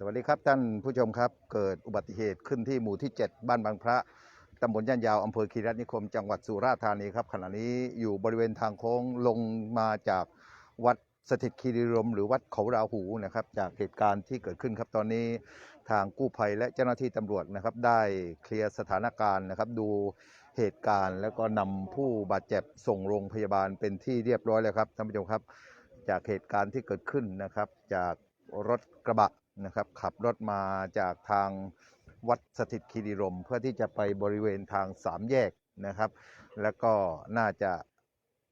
สวัสดีครับท่านผู้ชมครับ เกิดอุบัติเหตุขึ้นที่หมู่ที่ 7 บ้านบางพระตำบลย่านยาวอำเภอคีรีนิคม จังหวัดสุราษฎร์ธานีครับขณะนี้อยู่บริเวณทางโค้งลงมาจากวัดสถิตคีรีรมหรือวัดเขาราหูนะครับ จากเหตุการณ์ที่เกิดขึ้นครับตอนนี้ทางกู้ภัยและเจ้าหน้าที่ตำรวจนะครับ ได้เคลียร์สถานการณ์นะครับ ดูเหตุการณ์ แล้วก็นำผู้บาดเจ็บส่งโรงพยาบาลเป็นที่เรียบร้อยแล้วครับท่านผู้ชมครับ จากเหตุการณ์ที่เกิดขึ้นนะครับ จากรถกระบะ นะครับ ขับรถมาจากทางวัดสถิตคีรีรม เพื่อที่จะไปบริเวณทางสามแยกนะครับ แล้วก็น่าจะ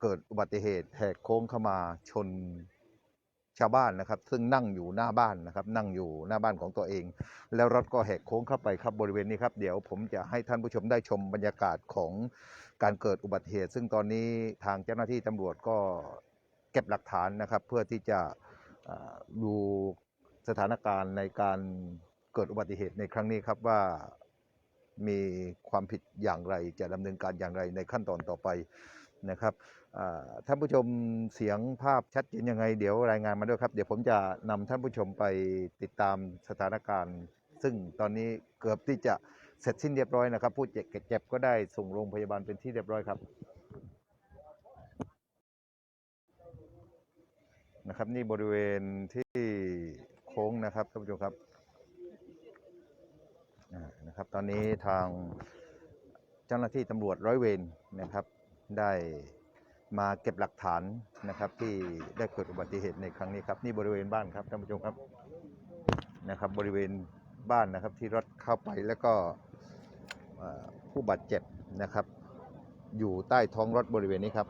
เกิดอุบัติเหตุแหกโค้งเข้ามาชนชาวบ้านนะครับ ซึ่งนั่งอยู่หน้าบ้านนะครับ นั่งอยู่หน้าบ้านของตัวเอง แล้วรถก็แหกโค้งเข้าไปครับบริเวณนี้ครับ เดี๋ยวผมจะให้ท่านผู้ชมได้ชมบรรยากาศของการเกิดอุบัติเหตุ ซึ่งตอนนี้ทางเจ้าหน้าที่ตำรวจก็เก็บหลักฐานนะครับ เพื่อที่จะดู สถานการณ์ในการเกิดอุบัติเหตุในครั้งนี้ครับว่ามีความผิดอย่างไรจะดำเนินการอย่างไรในขั้นตอนต่อไปนะครับท่านผู้ชมเสียงภาพชัดเจนยังไง เดี๋ยวรายงานมาด้วยครับ เดี๋ยวผมจะนำท่านผู้ชมไปติดตามสถานการณ์ ซึ่งตอนนี้เกือบที่จะเสร็จสิ้นเรียบร้อยนะครับ ผู้เจ็บก็ได้ส่งโรงพยาบาลเป็นที่เรียบร้อยครับนะครับนี่บริเวณที่ นะครับท่านผู้ชมครับนะครับ ตอนนี้ทางเจ้าหน้าที่ตำรวจร้อยเวรนะครับ ได้มาเก็บหลักฐานนะครับ ที่ได้เกิดอุบัติเหตุในครั้งนี้ครับนี่บริเวณบ้านครับท่านผู้ชมครับนะครับ บริเวณบ้านนะครับที่รถเข้าไปแล้วก็ผู้บาดเจ็บนะครับ อยู่ใต้ท้องรถบริเวณนี้ครับ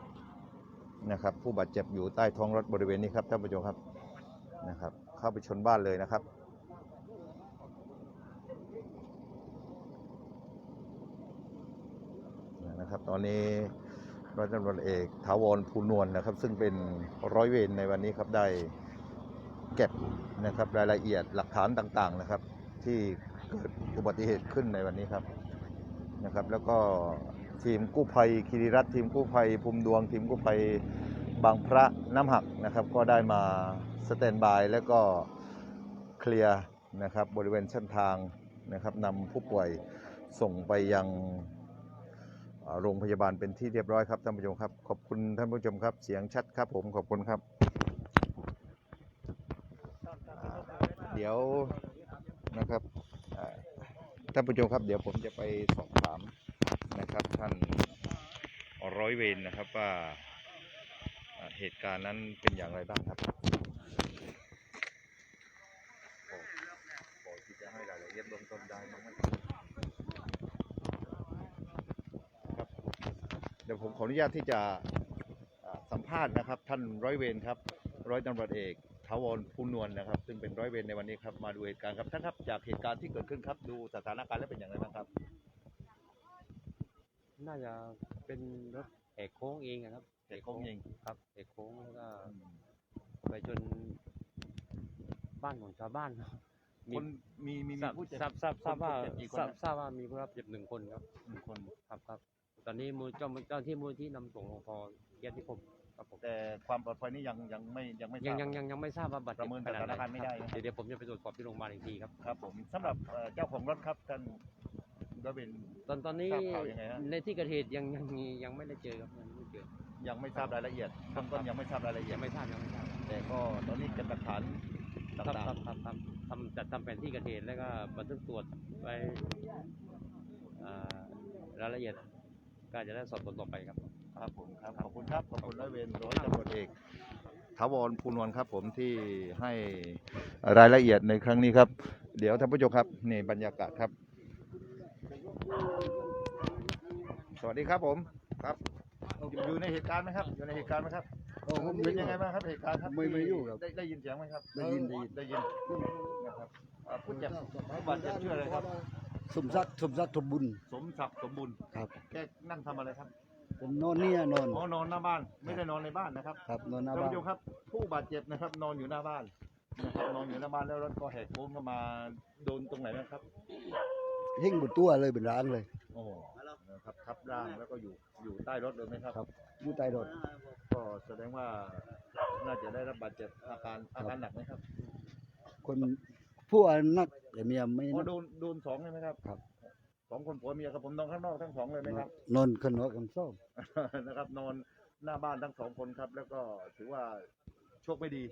นะครับ ผู้บาดเจ็บอยู่ใต้ท้องรถบริเวณนี้ครับท่านผู้ชมครับนะครับ เข้าไปชนบ้านเลยนะครับ นะครับ ตอนนี้ร้อยตำรวจเอกถาวรภูนวลนะครับ ซึ่งเป็นร้อยเวรในวันนี้ครับได้เก็บนะครับรายละเอียดหลักฐานต่างๆนะครับ ที่เกิดอุบัติเหตุขึ้นในวันนี้ครับนะครับ แล้วก็ทีมกู้ภัยคีรีรัตทีมกู้ภัยภูมิดวง ทีมกู้ภัยบางพระน้ำหักนะครับ ก็ได้มาสแตนบายแล้วก็เคลียร์นะครับบริเวณเส้นทางนะครับนำผู้ป่วยส่งไปยังโรงพยาบาลเป็นที่เรียบร้อยครับท่านผู้ชมครับ ขอบคุณท่านผู้ชมครับ เสียงชัดครับผมขอบคุณครับ เดี๋ยวนะครับท่านผู้ชมครับ เดี๋ยวผมจะไปสอบถามนะครับ ท่านร้อยเวรนะครับว่าเหตุการณ์นั้นเป็นอย่างไรบ้างครับพอพอที่จะให้ รายละเอียดเบื้องต้นได้ไหมครับครับเดี๋ยวผมขออนุญาตที่จะอ่าสัมภาษณ์นะครับ ท่านร้อยเวรครับ ร้อยตำรวจเอกทาวรภูนวลนะครับ ซึ่งเป็นร้อยเวรในวันนี้ครับมาดูเหตุการณ์ครับท่านครับจากเหตุการณ์ที่เกิดขึ้นครับ ดูสถานการณ์แล้วเป็นอย่างไรบ้างครับ น่าจะเป็นรถแหกโค้งเองอะครับเหตุโค้งเองครับแหกโค้งแล้วก็ไปจนบ้านของชาวบ้านเนอะคนมีมีทราบผู้เจ็บทราบทราบทราบว่าคนเจ็บกี่คนทราบนะทราบว่ามีผู้รับเจ็บหนึ่งคนครับ หนึ่งคน ครับครับ ตอนนี้มูลเจ้าเจ้าที่มูลที่นำส่งโรงพยาบาลเกียรติคมครับผมแต่ความปลอดภัยนี่ยังยังไม่ยังไม่ทยังราบยังยังยังไม่ทราบว่าบาดเจ็บประเมินขนาดไหนสถานการณ์ไม่ได้ครับนะ เดี๋ยวเดี๋ยวผมจะไปตรวจสอบที่โรงพยาบาลอีกทีครับ ครับผมสำหรับเอ่อเจ้าของรถครับท่านร้อยเวรตอนตอนนี้ทราบข่าวยังไงฮะ ในที่เกิดเหตุยังยังมียังไม่ได้เจอครับยังไม่เจอ ยังไม่ทราบรายละเอียดเบื้องต้นยังไม่ทราบรายละเอียยัดงไม่ทราบยังไม่ทราบแต่ก็ตอนนี้เก็บหลักฐานครับต่างครับครับครับ ทำจัดทำแผนที่เกิดเหตุแล้วก็บันทึกตรวจไว้อ่ารายละเอียดก็จะได้สอบสวนต่อไปครับๆครับผมครับขอบคุณครับขอบคุณร้อยเวรร้อยตำรวจเอกถาวรภูนวลครับผมที่ให้รายละเอียดในครั้งนี้ครับ เดี๋ยวท่านผู้ชมครับนี่บรรยากาศครับ สวัสดีครับผมครับอยู่ในเหตุการณ์ไหมครับ อยู่ในเหตุการณ์ไหมครับ โอ้ผมเป็นยังไงบ้างครับเหตุการณ์ครับไม่ไม่อยู่ครับได้ได้ยินเสียงไหมครับได้ยินได้ยิน ได้ยินนะครับอ่าผู้เจ็บผู้บาดเจ็บชื่ออะไรครับ สมศักดิ์สมศักดิ์สมบุญสมศักดิ์สมบูรณ์ครับ แกนั่งทำอะไรครับผมนอนเนี่ยนอนอ๋อนอนหน้าบ้านไม่ได้นอนในบ้านนะครับ ครับนอนหน้าท่านบ้านผู้ชมครับผู้บาดเจ็บนะครับ นอนอยู่หน้าบ้านนะครับนอนอยู่หน้าบ้านแล้วรถก็แหกโค้งเข้ามาโดนตรงไหนนะครับหิ้งบนตัวเลยเป็นร้างเลย โอ้นะครับทับร่างแล้วก็อยู่อยู่ใต้รถเลยไหมครับ ครับ อยู่ใต้รถ ก็แสดงว่าน่าจะได้รับบาดเจ็บอาการอาการหนักไหมครับคนผู้อันนักแต่เมียไม่อ๋อนัก โดนโดนสองเลยไหมครับครับ สองคนผัวเมียกับผมนอนข้างนอกทั้งสองเลยไหมครับ นอนขึ้นหัวกันซ่อม นะครับนอนหน้าบ้านทั้งสองคนครับ แล้วก็ถือว่าโชคไม่ดี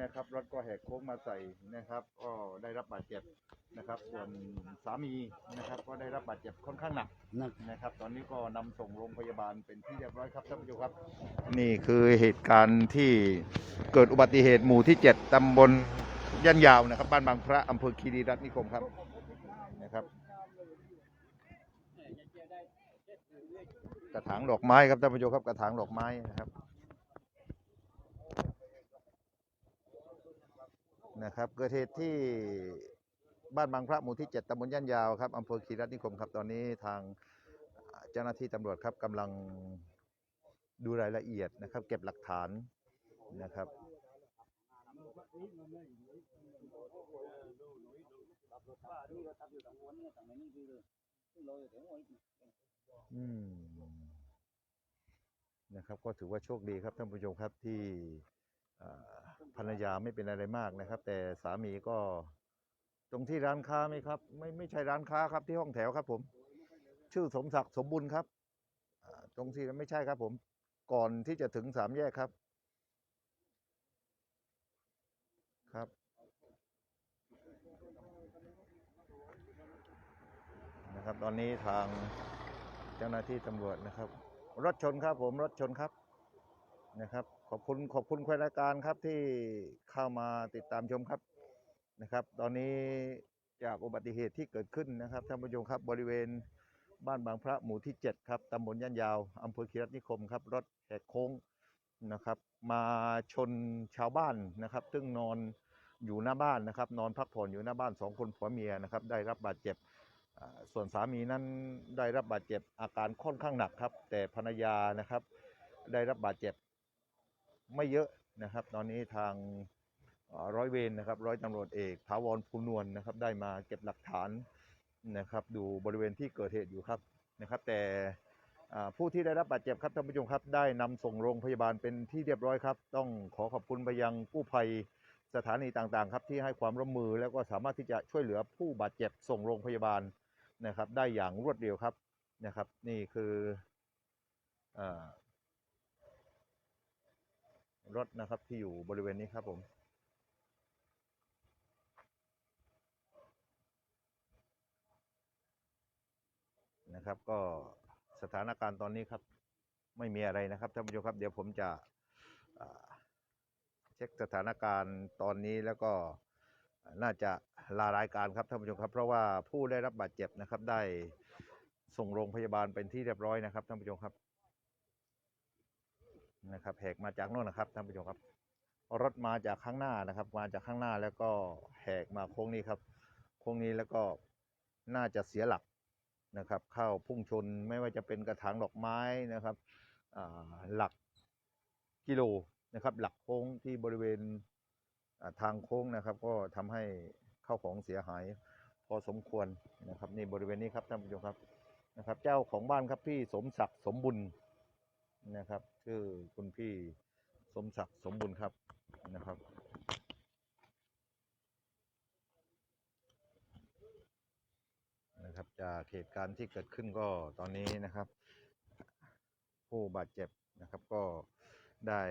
นะครับรถก็แหกโค้งมาใส่นะครับ ก็ได้รับบาดเจ็บนะครับ ส่วนสามีนะครับ ก็ได้รับบาดเจ็บค่อนข้างหนักนักนะครับ ตอนนี้ก็นำส่งโรงพยาบาลเป็นที่เรียบร้อยครับท่านผู้ชมครับ นี่คือเหตุการณ์ที่เกิดอุบัติเหตุหมู่ที่ 7ตำบลย่านยาวนะครับ บ้านบางพระอำเภอคีรีรัตน์นิคมครับนะครับกระถางดอกไม้ครับท่านผู้ชมครับกระถางดอกไม้นะครับ นะครับเกิดเหตุที่บ้านบางพระหมู่ที่ 7ตำบลย่านยาวครับอำเภอคีรัตนิคมครับ ตอนนี้ทางเจ้าหน้าที่ตำรวจครับกำลังดูรายละเอียดนะครับ เก็บหลักฐานนะครับอืมนะครับ ก็ถือว่าโชคดีครับท่านผู้ชมครับที่อ่า ภรรยาไม่เป็นอะไรมากนะครับ แต่สามีก็ตรงที่ร้านค้าไหมครับ ไม่ไม่ใช่ร้านค้าครับที่ห้องแถวครับ ผม ชื่อสมศักดิ์สมบุญครับตรงที่ไม่ใช่ครับ ผม ก่อนที่จะถึงสามแยกครับ ครับนะครับ ตอนนี้ทางเจ้าหน้าที่ตำรวจนะครับ รถชนครับผมรถชนครับนะครับ ขอบคุณขอบคุณแฟนรายการครับที่เข้ามาติดตามชมครับนะครับ ตอนนี้จากอุบัติเหตุที่เกิดขึ้นนะครับท่านผู้ชมครับบริเวณบ้านบางพระหมู่ที่ 7 ครับตำบลย่านยาวอำเภอคีรัตนิคมครับรถแหกโค้งนะครับ มาชนชาวบ้านนะครับ ซึ่งนอนอยู่หน้าบ้านนะครับ นอนพักผ่อนอยู่หน้าบ้านสองคนผัวเมียนะครับ ได้รับบาดเจ็บส่วนสามีนั้นได้รับบาดเจ็บอาการค่อนข้างหนักครับ แต่ภรรยานะครับ ได้รับบาดเจ็บ ไม่เยอะนะครับ ตอนนี้ทางร้อยเวรนะครับ ร้อยตำรวจเอกถาวรภูนวลนะครับ ได้มาเก็บหลักฐานนะครับ ดูบริเวณที่เกิดเหตุอยู่ครับนะครับ แต่ผู้ที่ได้รับบาดเจ็บครับท่านผู้ชมครับ ได้นำส่งโรงพยาบาลเป็นที่เรียบร้อยครับ ต้องขอขอบคุณไปยังกู้ภัยสถานีต่างๆ ครับที่ให้ความร่วมมือแล้วก็สามารถที่จะช่วยเหลือผู้บาดเจ็บส่งโรงพยาบาลนะครับ ได้อย่างรวดเร็วครับนะครับ นี่คืออ รถนะครับที่อยู่บริเวณนี้ครับผม นะครับก็สถานการณ์ตอนนี้ครับ ไม่มีอะไรนะครับท่านผู้ชมครับเดี๋ยวผมจะเช็คสถานการณ์ตอนนี้แล้วก็น่าจะลารายการครับท่านผู้ชมครับ เพราะว่าผู้ได้รับบาดเจ็บนะครับได้ส่งโรงพยาบาลเป็นที่เรียบร้อยนะครับท่านผู้ชมครับ นะครับแหกมาจากโน่นนะครับท่านผู้ชมครับรถมาจากข้างหน้านะครับ มาจากข้างหน้าแล้วก็แหกมาโค้งนี้ครับ โค้งนี้แล้วก็น่าจะเสียหลักนะครับ เข้าพุ่งชนไม่ว่าจะเป็นกระถางดอกไม้นะครับหลักกิโลนะครับ หลักโค้งที่บริเวณทางโค้งนะครับ ก็ทำให้เข้าของเสียหายพอสมควรนะครับนี่บริเวณนี้ครับท่านผู้ชมครับนะครับ เจ้าของบ้านครับพี่สมศักดิ์สมบุญ นะครับ ชื่อคุณพี่สมศักดิ์สมบุญครับนะครับ นะครับจากเหตุการณ์ที่เกิดขึ้นก็ตอนนี้นะครับ ผู้บาดเจ็บนะครับก็ได้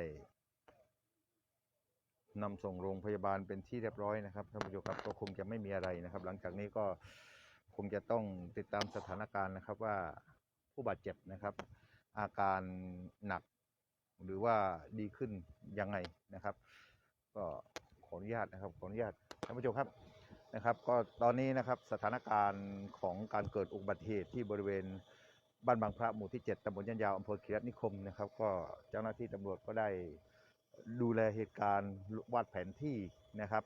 นำส่งโรงพยาบาลเป็นที่เรียบร้อยนะครับท่านผู้ชมครับก็คงจะไม่มีอะไรนะครับ หลังจากนี้ก็คงจะต้องติดตามสถานการณ์นะครับว่าผู้บาดเจ็บนะครับ อาการหนัก หรือว่าดีขึ้นยังไงนะครับ ก็ขออนุญาตนะครับขออนุญาตท่านผู้ชมครับนะครับ ก็ตอนนี้นะครับสถานการณ์ของการเกิดอุบัติเหตุที่บริเวณบ้านบางพระหมู่ที่ 7ตำบลยันยาวอำเภอคีรัตนิคมนะครับ ก็เจ้าหน้าที่ตำรวจก็ได้ดูแลเหตุการณ์วาดแผนที่นะครับ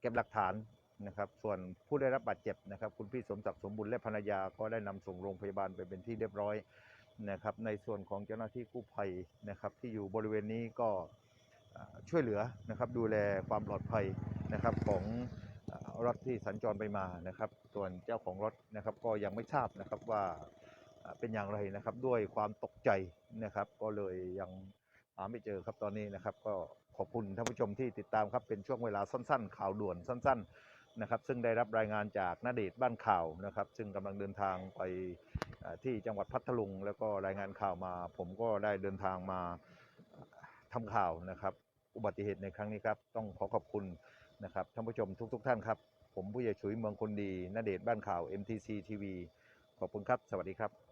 เก็บหลักฐาน นะครับ ส่วนผู้ได้รับบาดเจ็บนะครับ คุณพี่สมศักดิ์สมบุญและภรรยาก็ได้นำส่งโรงพยาบาลไปเป็นที่เรียบร้อยนะครับ ในส่วนของเจ้าหน้าที่กู้ภัยนะครับ ที่อยู่บริเวณนี้ก็ช่วยเหลือนะครับดูแลความปลอดภัยนะครับของรถที่สัญจรไปมานะครับ ส่วนเจ้าของรถนะครับก็ยังไม่ทราบนะครับว่าเป็นอย่างไรนะครับด้วยความตกใจนะครับ ก็เลยยังหาไม่เจอครับตอนนี้นะครับ ก็ขอบคุณท่านผู้ชมที่ติดตามครับเป็นช่วงเวลาสั้น ๆ ข่าวด่วนสั้น ๆ นะครับซึ่งได้รับรายงานจากนาเดชบ้านข่าวนะครับ ซึ่งกำลังเดินทางไปที่จังหวัดพัทลุง แล้วก็รายงานข่าวมา ผมก็ได้เดินทางมาทำข่าวนะครับ อุบัติเหตุในครั้งนี้ครับ ต้องขอขอบคุณนะครับท่านผู้ชมทุกๆท่านครับ ผมผู้ใหญ่ชุยเมืองคนดีนาเดชบ้านข่าว MTC TV ขอบคุณครับ สวัสดีครับ